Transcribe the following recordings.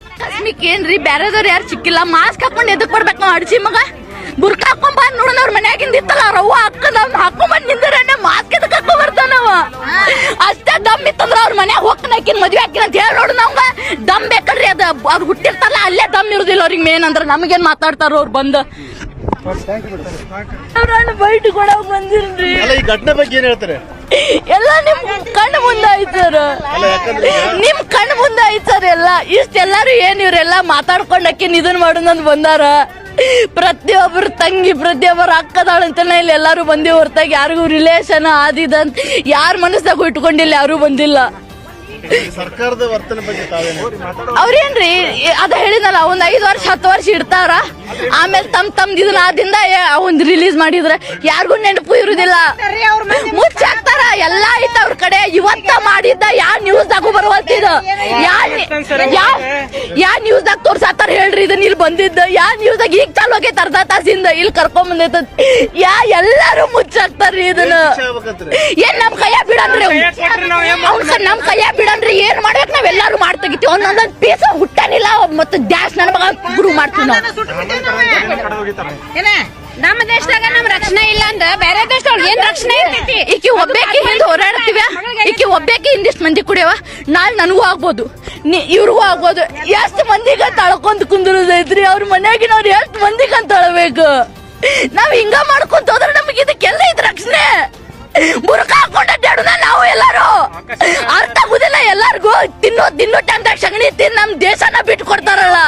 ಕಸ್ಮಿಕ್ ಏನ್ರಿ? ಬ್ಯಾರೆದವ್ರು ಯಾರು ಸಿಕ್ಕಿಲ್ಲ? ಮಾಸ್ಕ್ ಹಾಕೊಂಡು ಎದಕ್ ಬರ್ಬೇಕು ಅಡ್ಜಿ ಅಡ್ಸಿ ಮಗ? ಬುರ್ಕ ಹಾಕೊಂಡ್ ಬಂದ್ ನೋಡ ಅವ್ರ ಮನ್ಯಾಗಿಂದ ಇತ್ತಲ್ಲ ಅವ್ರ ಅವ್ವ ಹಾಕದ ಹಾಕೊಂಡ್ ಬಂದ್ ನಿಂದ್ರೆ ಮಾಸ್ಕ್ ಎದಕ್ ಹಾಕೊಂಡ್ ಬರ್ತಾನವ ಅಷ್ಟೇ ದಮ್ ಇತ್ತಂದ್ರ ಅವ್ರ ಮನ್ಯಾಗ ಹೋಗ್ತಾನ ಮದ್ವೆ ಹಾಕಿನ ಅಂತ ಹೇಳಿ ನೋಡು ನಮ್ಗ ದಮ್ ಬೇಕಲ್ರಿ ಅದ ಅವ್ರು ಹುಟ್ಟಿರ್ತಾರಲ್ಲ ಅಲ್ಲೇ ದಮ್ ಇರುದಿಲ್ಲ ಅವ್ರಿಗೆ ಮೇನ್ ಅಂದ್ರ ನಮಗೇನ್ ಮಾತಾಡ್ತಾರ ಅವ್ರು ಬಂದು. ಬೈಟ್ ಕೊಡಕ್ ಬಂದಿರ್ರಿ ಈ ಘಟನೆ ಬಗ್ಗೆ ಏನ್ ಹೇಳ್ತಾರೆ? ಎಲ್ಲ ನಿಮ್ ಕಣ್ಣು ಮುಂದೆ ಐತ್ ಸರ್ ನಿಮ್ ಕಣ್ಣು ಮುಂದೆ ಸರ್ ಎಲ್ಲ. ಇಷ್ಟೆಲ್ಲಾರು ಏನ್ ಇವ್ರೆಲ್ಲ ಮಾತಾಡ್ಕೊಂಡಕ್ಕೆ ಇದನ್ ಮಾಡೋದಂತ ಬಂದಾರ? ಪ್ರತಿಯೊಬ್ಬರು ತಂಗಿ ಪ್ರತಿಯೊಬ್ಬರು ಅಕ್ಕದಾಳ ಅಂತ ಇಲ್ಲಿ ಎಲ್ಲಾರು ಬಂದಿ ಹೊರತಾಗಿ ಯಾರಿಗೂ ರಿಲೇಷನ್ ಆದಿದಂತ ಯಾರ ಮನಸ್ಸಾಗೂ ಇಟ್ಕೊಂಡಿಲ್ಲ ಯಾರು ಬಂದಿಲ್ಲ. ಸರ್ಕಾರದ ವರ್ತನೆ ಬಗ್ಗೆ ಅವ್ರೇನ್ರಿ ಅದ ಹೇಳಿದ್ನಲ್ಲ ಒಂದ್ ಐದ್ ವರ್ಷ ಹತ್ತು ವರ್ಷ ಇಡ್ತಾರ? ಆಮೇಲೆ ತಮ್ ತಮ್ದು ಇದನ್ನ ಆದಿಂದ ಒಂದ್ ರಿಲೀಸ್ ಮಾಡಿದ್ರೆ ಯಾರಿಗೂ ನೆನಪು ಇರುದಿಲ್ಲ. ಮುಚ್ಚಾಕ್ತಾರ ಎಲ್ಲಾ ಐತ ಅವ್ರ ಕಡೆ. ಇವತ್ತ ಮಾಡಿದ್ದ ಯಾವ ನ್ಯೂಸ್ ದಾಗೂ ಬರುವಲ್ತಿದ ಯಾ ಯಾ ತೋರ್ಸಾತಾರ ಹೇಳ್ರಿ ಇದನ್ನ ಇಲ್ಲಿ ಬಂದಿದ್ದ. ಯಾ ನ್ಯೂಸ್ದಾಗ ಈಗ ಚಾಲು ಆಗೈತೆ ಅರ್ಧ ತಾಸಿಂದ ಇಲ್ಲಿ ಕರ್ಕೊಂಡ್ ಬಂದೈತ ಯಾ ಎಲ್ಲಾರು ಮುಚ್ಚಾಕ್ತಾರ್ರಿ ಇದನ್ನ. ಏನ್ ನಮ್ ಕೈಯ ಬಿಡನ್ರಿ ಅವ್ನ್ ಸರ್ ನಮ್ ಕೈಯ ಬಿಡನ್ರಿ ಏನ್ ಮಾಡ್ಬೇಕು ನಾವ್ ಎಲ್ಲಾರು ಮಾಡ್ ತೆಗಿತೀವಿ. ಒಂದೊಂದೊಂದ್ ಪೀಸ ಹುಟ್ಟನಿಲ್ಲ. ಮತ್ತೆ ಡ್ಯಾಶ್ ನನ್ ಮಗ ಗುರು ಮಾಡ್ತೀವಿ ನಾವು. ಏನ ನಮ್ಮ ದೇಶದಾಗ ನಮ್ ರಕ್ಷಣೆ ಇಲ್ಲ ಅಂದ್ರ ಬೇರೆ ದೇಶದವ್ರಿಗೆ ಏನ್ ರಕ್ಷಣೆ ಇರ್ತೈತಿ? ಈಕಿ ಒಬ್ಬೇಕಿ ಹಿಂದ್ ಹೋರಾಡ್ತೀವ ಈಕಿ ಒಬ್ಬೇಕಿ ಹಿಂದಿಷ್ಟ್ ಮಂದಿ ಕುಡಿಯವ ನಾಳೆ ನನಗೂ ಆಗ್ಬೋದು. ಇವ್ರಿಗೂ ಆಗ್ಬೋದು ಎಷ್ಟ್ ಮಂದಿಗ ತಳ್ಕೊಂತ ಕುಂದಿರೋದೈತ್ರಿ ಅವ್ರ ಮನ್ಯಾಗಿನವ್ರು ಎಷ್ಟ್ ಮಂದಿಗಂತ ತಳಬೇಕು ನಾವ್ ಹಿಂಗ ಮಾಡ್ಕೊಂತ ಹೋದ್ರೆ ನಮಗೆ ಇದಕ್ಕೆಲ್ಲ ಇದ್ ರಕ್ಷಣೆ? ಬುರ್ಕ ಹಾಕೊಂಡ ನಾವು ಎಲ್ಲಾರು. ಅರ್ಥ ಆಗುದಿಲ್ಲ ಎಲ್ಲಾರ್ಗು. ತಿನ್ನೋ ತಿನ್ನೋ ಟೈಮ್ದಾಗ ಸಗಣಿ ತಿನ್ ನಮ್ ದೇಶನ ಬಿಟ್ಟು ಕೊಡ್ತಾರಲ್ಲ.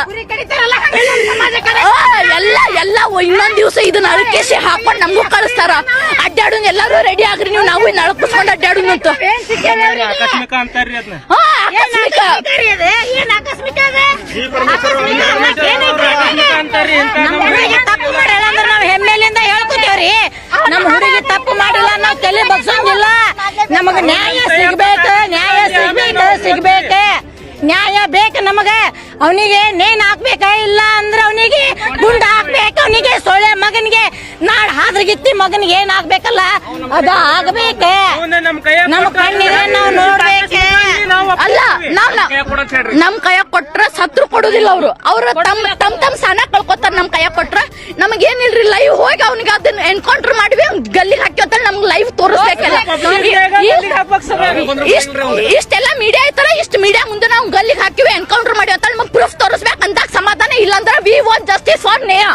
ಎಲ್ಲ ಎಲ್ಲ ಇನ್ನೊಂದ್ ದಿವಸ ಇದನ್ನ ಅಳಕೇಸಿ ಹಾಕೊಂಡ್ ನಮಗೂ ಕಳಿಸ್ತಾರ. ಅಡ್ಡಾಡು ಎಲ್ಲಾರು ರೆಡಿ ಆಗ್ರಿ. ನೀವು ನಾವು ಇನ್ನ ಅಳಕಿಸ್ಕೊಂಡ್ ಅಡ್ಡಾಡು ಅಂತ ಆಕಸ್ಮಿಕ ಅಂತಾರ್ರಿ ಅದನ್ನ ಹಾ. ಏನ್ ಆಕಸ್ಮಿಕ ತಪ್ಪು ಮಾಡಿಲ್ಲ ಅಂದ್ರೆ ನಾವು ಹೆಮ್ಮೆಲಿಂದ ಹೇಳ್ಕೊತೇವ್ರಿ. ನಮ್ಮ ಹುಡುಗಿ ತಪ್ಪು ಮಾಡಿಲ್ಲ ನಾವು ತಲೆ ಬಗ್ಸಂಗಿಲ್ಲ. ನಮಗ ನ್ಯಾಯ ಸಿಗ್ಬೇಕು ನ್ಯಾಯ ಸಿಗ್ಬೇಕು ಸಿಗ್ಬೇಕು. ನ್ಯಾಯ ಬೇಕು ನಮಗ. ಅವನಿಗೆ ನೇನ್ ಹಾಕ್ಬೇಕ ಇಲ್ಲ ಅಂದ್ರೆ ಅವನಿಗೆ ಗುಂಡ ಹಾಕ್ಬೇಕು ಅವನಿಗೆ ಸೊಳ್ಳೆ ಮಗನಿಗೆ ನಾಡ್ ಹಾದ್ರಗಿತ್ತಿ ಮಗನಿಗೆ ಏನ್ ಹಾಕ್ಬೇಕಲ್ಲ? ಅದ ಆಗ್ಬೇಕ ನಮ್ ಕೈಯಾಗ ನಮ್ಮ ಕೊಟ್ಟಾಗ ಕಣ್ಣಿಗೆ ನಾವು ನೋಡ್ಬೇಕು ನಾವು ಅಲ್ಲ ನಾವ್ ನಮ್ ಕೈಯ ಕೊಟ್ರ ಸತ್ರು ಕೊಡುದಿಲ್ಲ ಅವ್ರು. ಅವ್ರ ತಮ್ ತಮ್ ತಮ್ ಸನ ಕಳ್ಕೊತಾರ ನಮ್ ಕೈಯ ಕೊಟ್ರ. ನಮಗೇನಿಲ್ರಿ ಲೈವ್ ಹೋಗಿ ಅವ್ನಿಗೆ ಅದನ್ನ ಎನ್ಕೌಂಟರ್ ಮಾಡಿವಿ ಅವ್ನ್ ಗಲ್ಲಿಗೆ ಹಾಕ್ಯೋತ ನಮ್ಗ್ ಲೈವ್ ತೋರಿಸ್ಬೇಕಲ್ಲ. ಇಷ್ಟ ಇಷ್ಟೆಲ್ಲ ಮೀಡಿಯಾ ಐತಲ್ಲ ಇಷ್ಟ ಮೀಡಿಯಾ ಮುಂದೆ ನಾವು ಗಲ್ಲಿಗೆ ಹಾಕಿವಿ ಎನ್ಕೌಂಟರ್ ಮಾಡಿ ಅಂತ ನಮಗ್ ಪ್ರೂಫ್ ತೋರಿಸ್ಬೇಕು ಅಂತ ಸಮಾಧಾನ ಇಲ್ಲಾಂದ್ರ we want justice for Neha